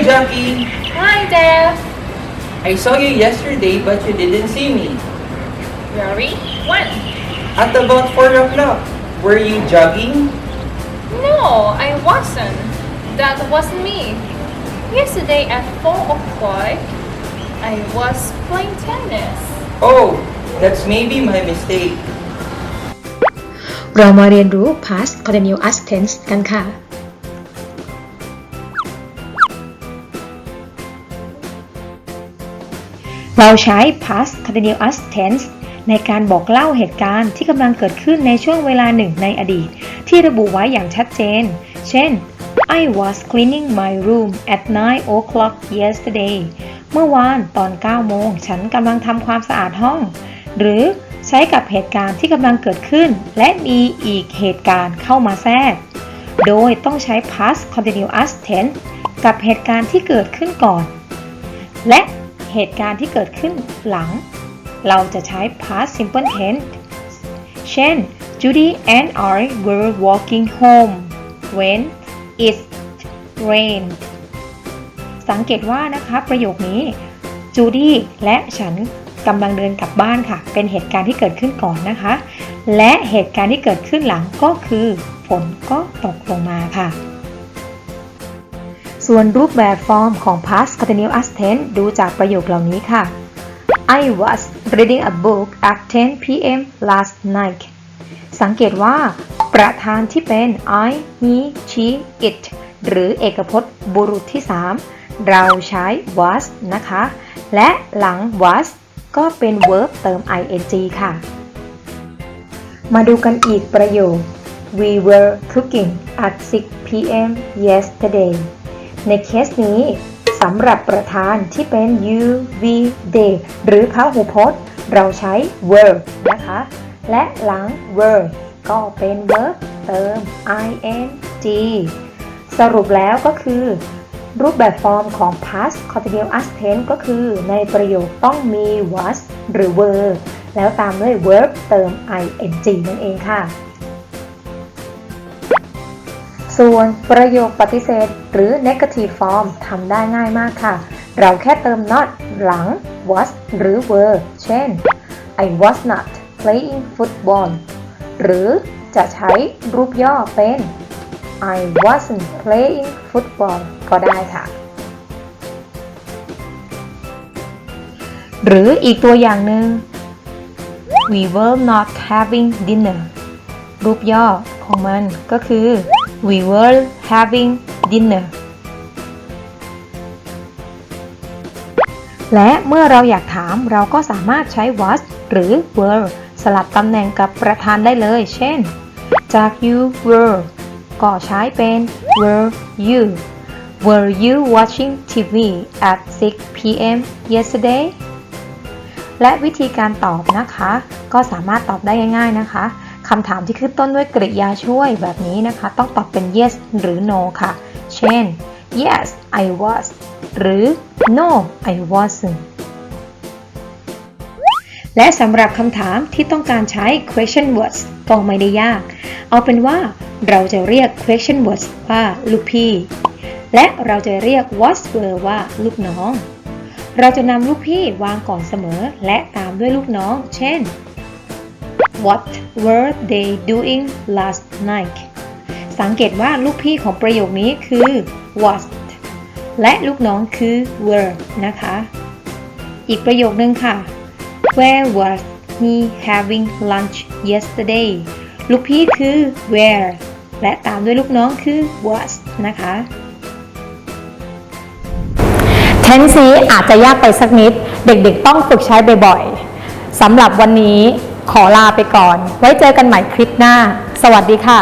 Lucy. Hi there. I saw you yesterday, but you didn't see me. Really? When? At about 4 o'clock. Were you jogging? No, I wasn't. That wasn't me. Yesterday at 4 o'clock, I was playing tennis. Oh, that's maybe my mistake. เรามาเรียนรู้ past continuous tense กันค่ะ เราใช้ past continuous tense ในการบอกเล่าเหตุการณ์ที่กำลังเกิดขึ้นในช่วงเวลาหนึ่งในอดีต ที่ระบุไว้อย่างชัดเจน เช่น I was cleaning my room at 9 o'clock yesterday เมื่อวานตอน 9 โมง ฉันกำลังทำความสะอาดห้อง หรือใช้กับเหตุการณ์ที่กำลังเกิดขึ้น และมีอีกเหตุการณ์เข้ามาแทรก โดยต้องใช้ past continuous tense กับเหตุการณ์ที่เกิดขึ้นก่อน และ เหตุการณ์ที่เกิดขึ้นหลัง เราจะใช้ past simple tense เช่น Judy and I were walking home when it rained สังเกตว่านะคะประโยคนี้จูดี้และฉันกำลังเดินกลับบ้านค่ะ เป็นเหตุการณ์ที่เกิดขึ้นก่อนนะคะ และเหตุการณ์ที่เกิดขึ้นหลังก็คือ ฝนก็ตกลงมาค่ะ ส่วนรูปแบบฟอร์มของ past continuous tense ดูจากประโยคเหล่านี้ค่ะ I was reading a book at 10 p.m. last night สังเกตว่า ประธานที่เป็น I, he, she, it หรือเอกพจน์บุรุษที่ 3 เราใช้ was นะคะ และหลัง was ก็เป็น verb เติม ing ค่ะ มาดูกันอีกประโยค We were cooking at 6 p.m. yesterday ในเคสนี้สำหรับประธานที่เป็น you, we, they หรือพหูพจน์ เราใช้ were นะคะ และหลัง were ก็เป็น verb เติม ing สรุปแล้วก็คือ รูปแบบฟอร์มของ past continuous tense ก็คือ ในประโยคต้องมี was หรือ were แล้วตามด้วย verb เติม ing นั่นเองค่ะ ส่วนประโยคปฏิเสธ หรือ negative form ทำได้ง่ายมากค่ะ เราแค่เติม not หลัง was หรือ were เช่น I was not playing football หรือจะใช้รูปย่อเป็น I wasn't playing football ก็ได้ค่ะ หรืออีกตัวอย่างหนึ่ง We were not having dinner รูปย่อของมันก็คือ We were having dinner และเมื่อเราอยากถามเราก็สามารถใช้ was หรือ were สลับตำแหน่งกับประธานได้เลย เช่น จาก you were ก็ใช้เป็น were you were you watching TV at 6 p.m. yesterday และวิธีการตอบนะคะ ก็สามารถตอบได้ง่ายๆนะคะ คำถามที่ขึ้นต้นด้วยกริยาช่วยแบบนี้นะคะ ต้องตอบเป็น yes หรือ no ค่ะ เช่น yes I was หรือ no I wasn't และสำหรับคำถามที่ต้องการใช้ question words ก็ไม่ได้ยาก เอาเป็นว่าเราจะเรียก question words ว่าลูกพี่ และเราจะเรียก was were ว่าลูกน้อง เราจะนำลูกพี่วางก่อนเสมอ และตามด้วยลูกน้อง เช่น What were they doing last night สังเกตว่าลูกพี่ของประโยคนี้คือ was และลูกน้องคือ were นะคะ อีกประโยคนึงค่ะ Where was he having lunch yesterday ลูกพี่คือ where และตามด้วยลูกน้องคือ was นะคะเทนซีอาจจะยากไปสักนิด เด็กๆต้องฝึกใช้บ่อยๆสำหรับวันนี้ ขอลาไปก่อน ไว้เจอกันใหม่คลิปหน้า สวัสดีค่ะ